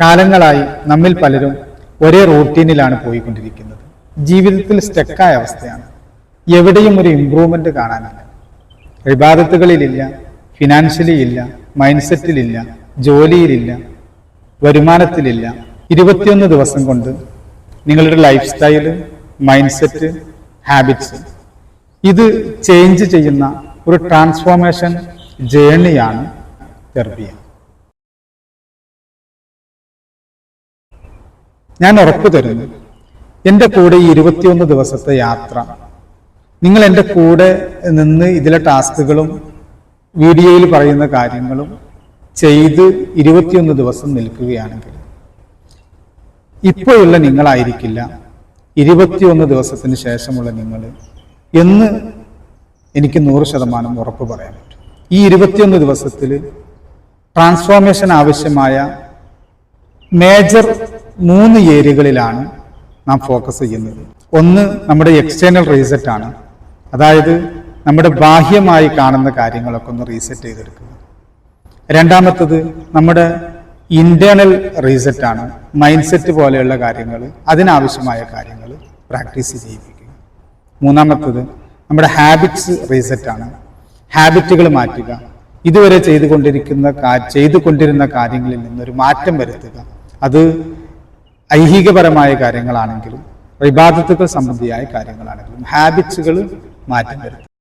കാലങ്ങളായി നമ്മിൽ പലരും ഒരേ റൂട്ടീനിലാണ് പോയിക്കൊണ്ടിരിക്കുന്നത്. ജീവിതത്തിൽ സ്റ്റക്കായ അവസ്ഥയാണ്. എവിടെയും ഒരു ഇമ്പ്രൂവ്മെന്റ് കാണാനില്ല. വിവാദത്തുകളിലില്ല ഫിനാൻഷ്യലി ഇല്ല മൈൻഡ് സെറ്റിലില്ല ജോലിയിലില്ല വരുമാനത്തിലില്ല. ഇരുപത്തിയൊന്ന് ദിവസം കൊണ്ട് നിങ്ങളുടെ life style mind set habits ഇത് ചേഞ്ച് ചെയ്യുന്ന ഒരു ട്രാൻസ്ഫോർമേഷൻ ജേണിയാണ് തെർബിയ ഞാൻ ഉറപ്പു തരുന്നു. എന്റെ കൂടെ ഈ ഇരുപത്തിയൊന്ന് ദിവസത്തെ യാത്ര. നിങ്ങൾ എന്റെ കൂടെ നിന്ന് ഇതിലെ ടാസ്കുകളും വീഡിയോയിൽ പറയുന്ന കാര്യങ്ങളും ചെയ്ത് ഇരുപത്തിയൊന്ന് ദിവസം നിൽക്കുകയാണെങ്കിൽ ഇപ്പോഴുള്ള നിങ്ങളായിരിക്കില്ല. ഇരുപത്തിയൊന്ന് ദിവസത്തിന് ശേഷമുള്ള നിങ്ങൾ എന്ന് എനിക്ക് നൂറ് ശതമാനം ഉറപ്പ് പറയാൻ പറ്റും. ഈ ഇരുപത്തിയൊന്ന് ദിവസത്തിൽ ട്രാൻസ്ഫോർമേഷൻ ആവശ്യമായ മേജർ മൂന്ന് ഏരിയകളിലാണ് നാം ഫോക്കസ് ചെയ്യുന്നത്. ഒന്ന് നമ്മുടെ എക്സ്റ്റേണൽ റീസെറ്റ് ആണ്. അതായത് നമ്മുടെ ബാഹ്യമായി കാണുന്ന കാര്യങ്ങളൊക്കെ ഒന്ന് റീസെറ്റ് ചെയ്തെടുക്കുക. രണ്ടാമത്തത് നമ്മുടെ ഇന്റേണൽ റീസെറ്റ് ആണ്. മൈൻഡ് സെറ്റ് പോലെയുള്ള കാര്യങ്ങൾ അതിനാവശ്യമായ കാര്യങ്ങൾ പ്രാക്ടീസ് ചെയ്യിപ്പിക്കുക. മൂന്നാമത്തത് നമ്മുടെ ഹാബിറ്റ്സ് റീസെറ്റ് ആണ്. ഹാബിറ്റുകൾ മാറ്റുക. ഇതുവരെ ചെയ്തുകൊണ്ടിരിക്കുന്ന ചെയ്തുകൊണ്ടിരുന്ന കാര്യങ്ങളിൽ നിന്നൊരു മാറ്റം വരുത്തുക. അത് ഐഹികപരമായ കാര്യങ്ങളാണെങ്കിലും വിവാദത്തുകൾ സംബന്ധിയായ കാര്യങ്ങളാണെങ്കിലും ഹാബിറ്റ്സുകൾ മാറ്റം വരുത്തുക